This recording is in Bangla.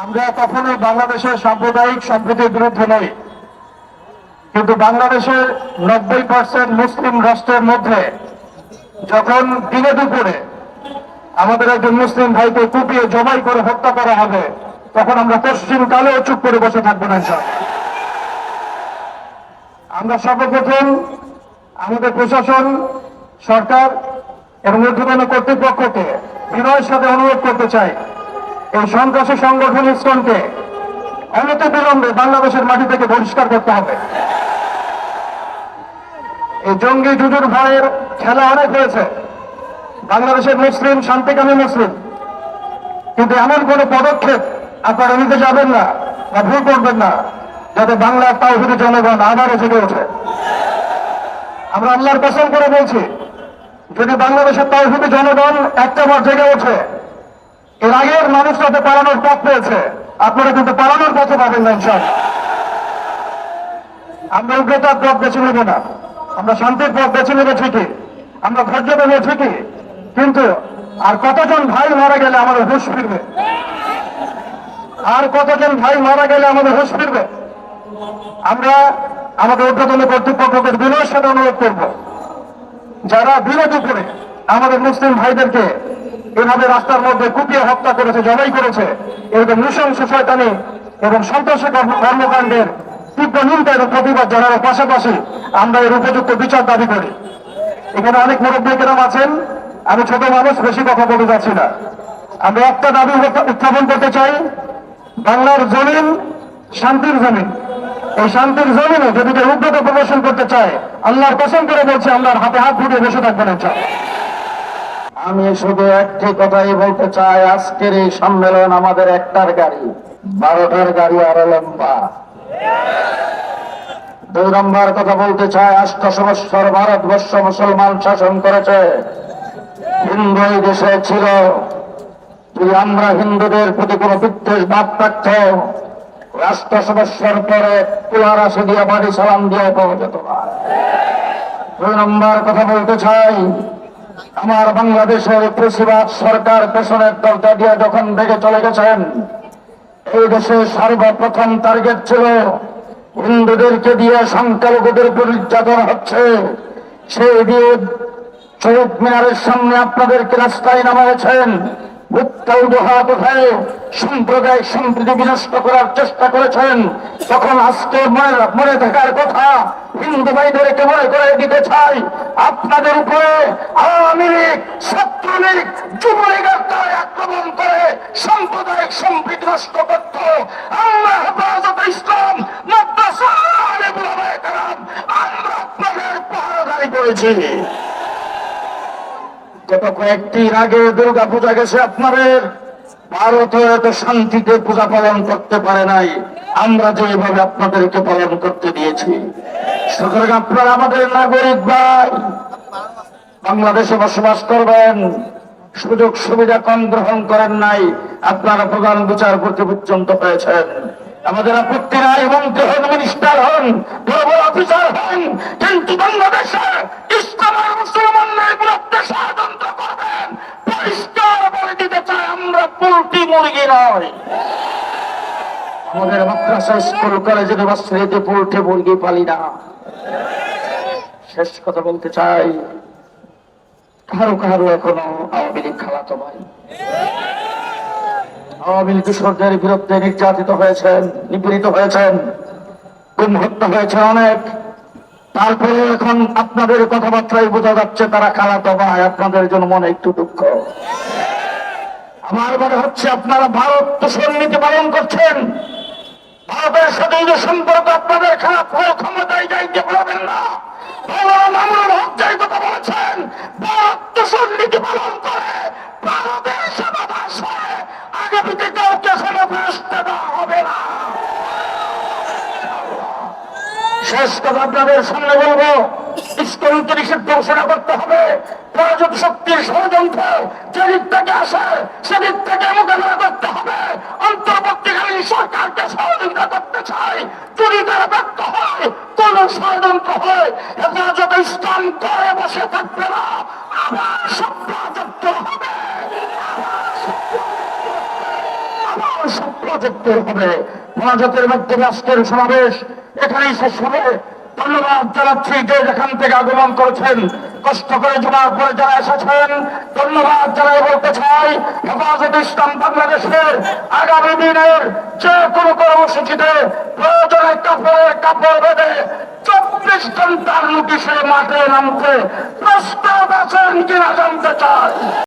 আমরা কখনো বাংলাদেশের সাম্প্রদায়িক সম্প্রীতির বিরুদ্ধে নই কিন্তু বাংলাদেশের নব্বই পার্সেন্ট মুসলিম রাষ্ট্রের মধ্যে যখন দিনে দুপুরে আমাদের একজন মুসলিম ভাইকে কুপিয়ে জবাই করে হত্যা করা হবে, তখন আমরা পশ্চিমকালেও চুপ করে বসে থাকব না ইনশাআল্লাহ। আমরা সর্বপ্রথম আমাদের প্রশাসন, সরকার এবং ঊর্ধ্বতন কর্তৃপক্ষকে বিনয়ের সাথে অনুরোধ করতে চাই এই সন্ত্রাসী সংগঠন ইসকনকে অনতি বিলম্বে বাংলাদেশের মাটি থেকে বহিষ্কার করতে হবে। এই জঙ্গি জুজুর ভয়ের খেলা অনেক হয়েছে। বাংলাদেশের মুসলিম, শান্তিকামী মুসলিম। কিন্তু এমন কোন পদক্ষেপ আপনারা নিতে যাবেন না বা ভুল করবেন না, যাতে বাংলার তাওহিদি জনগণ আবারও জেগে ওঠে। আমরা আল্লাহর কসম করে বলছি, যদি বাংলাদেশের তাওহিদি জনগণ একটা বার জেগে ওঠে এর আগের মানুষরা যাতে পালানোর পথ পেয়েছে। আপনারা কিন্তু পালানোর পথে পাবেন না, ইনশাআল্লাহ। আমরা উগ্রতার পথ বেছে নেব না। আমরা শান্তির পথ বেছে নেব ঠিকই। আমরা ধৈর্য দেবো ঠিকই। কিন্তু আর কতজন ভাই মারা গেলে আমাদের হুশ ফিরবে? আর কতজন ভাই মারা গেলে আমাদের হুশ ফিরবে? আমরা আমাদের ঊর্ধ্বতন কর্তৃপক্ষকে বিনয়ের সাথে অনুরোধ করব। যারা বিরোধী করে আমাদের মুসলিম ভাইদেরকে এভাবে রাস্তার মধ্যে কুপিয়ে হত্যা করেছে, জবাই করেছে। এরকম নৃশংস শয়তানি এবং সন্ত্রাসী কর্মকাণ্ডের তীব্র নিন্দা এবং প্রতিবাদ জানানোর পাশাপাশি আমরা এর উপযুক্ত বিচার দাবি করি। এখানে অনেক মুরব্বীকেরাম আছেন। আমি ছোট মানুষ, বেশি কথা বলতে যাচ্ছি না। আমরা একটা দাবি উত্থা- উত্থাপন করতে চাই। বাংলার জমিন শান্তির জমিন। এই শান্তির জমিনে যদি কেউ উগ্রতা প্রদর্শন করতে চায়, আল্লাহর কসম করে বলছে আল্লাহর হাতে হাত ফুটিয়ে বসে থাকবেন চাই আমি শুধু একটি কথাই বলতে চাই, আজকের এই সম্মেলন আমাদের একটার গাড়ি, বারোটার গাড়ি আরও লম্বা। দুই নম্বর কথা বলতে চাই আষ্টশো বৎসর ভারতবর্ষ মুসলমান শাসন করেছে। হিন্দু দেশে ছিল। যদি আমরা হিন্দুদের প্রতি কোনো বিদ্বেষ ভাব থাকত রাষ্ট্রশো বৎসর পরে তুলার আসে দিয়ে বাড়ি সালাম দিয়ে পাওয়া যেত না। দুই নম্বর কথা বলতে চাই আমার বাংলাদেশের কৃষিবাদ সরকার পেছনের দলটা দিয়ে যখন ভেঙে চলে গেছেন, এই দেশে সর্বপ্রথম টার্গেট ছিল হিন্দুদেরকে দিয়ে সংখ্যালঘুদের উপর নির্যাতন হচ্ছে। সেই দিয়ে চৌক মিনারের সামনে আপনাদেরকে রাস্তায় নামিয়েছেন। সাম্প্রদায়িক সম্প্রীতি বিনষ্ট করার চেষ্টা করেছেন, তখন আজকে মনে মনে থাকার কথা হিন্দু ভাইদেরকে মনে করে দিতে চাই, আপনাদের উপরে আওয়ামী লীগ ছাত্রলীগ যুবলীগের দ্বারা আক্রমণ করে সাম্প্রদায়িক সম্প্রীতি নষ্ট করত। হেফাজত ইসলাম আমরা আপনাদের পাহারাদারি করেছি। গত কয়েকদিন আগে দুর্গা পূজা গেছে আপনাদের। ভারত এত শান্তিতে পূজা পালন করতে পারে নাই। আমরা যেভাবে আপনাদেরকে পালন করতে দিয়েছি। সুতরাং আপনারা আমাদের নাগরিক ভাই, বাংলাদেশে বসবাস করবেন। সুযোগ সুবিধা কম গ্রহণ করেন নাই। আপনারা প্রধান বিচারপতি পর্যন্ত পেয়েছেন। আমাদের আপত্তি নাই এবং মিনিস্টার হন অফিসার মুরগি নয়। আমাদের মাদ্রাসা স্কুল, কলেজ ইউনিভার্সিটিতে পোল্ট্রি মুরগি পালি না। শেষ কথা বলতে চাই, কারও কারও এখনও আওয়ামী লীগ খালাতো ভাই আওয়ামী লীগ কৃষকদের বিরুদ্ধে নির্যাতিত হয়েছেন, নিপীড়িত হয়েছেন, গুম হত্যা হয়েছে অনেক। তারপরে এখন আপনাদের কথাবার্তায় বোঝা যাচ্ছে তারা খালাতো ভাই আপনাদের জন্য মনে একটু দুঃখ। আমার মনে হচ্ছে আপনারা ভারত তোষণ নীতি পালন করছেন। ভারতের সাথে যে সম্পর্ক আপনাদের খারাপ হয়ে ক্ষমতায় যাইতে পারবেন না। না। শেষ কথা আপনাদের সামনে বলব ইস্কনকে নিষিদ্ধ ঘোষণা করতে হবে। পরাজিত শক্তির ষড়যন্ত্র যেদিক থেকে আসে, সেদিক থেকে মোকাবেলা করতে হবে। অন্তর্বর্তীকালীন সরকারকে সহযোগিতা করতে চাই। যদি তারা ব্যর্থ হয়, কোন ষড়যন্ত্র হয় হেফাজত ইসলাম করে বসে থাকবে না। আবার সভ্য হবে। আবার হবে। মাধ্যমে সমাবেশ এখানেই শেষ হবে। ধন্যবাদ জানাচ্ছি যে যেখান থেকে আগমন করেছেন কষ্ট করে জমা করে যারা এসেছেন, ধন্যবাদ জানাই বলতে চাই, হেফাজত ইসলাম বাংলাদেশের আগামী দিনের যে কোনো কর্মসূচিতে প্রয়োজনে কাপড়ে কাপড় বেঁধে চব্বিশ ঘণ্টার নোটিশে মাঠে নামতে প্রস্তাব আছেন কিনা জানতে চাই।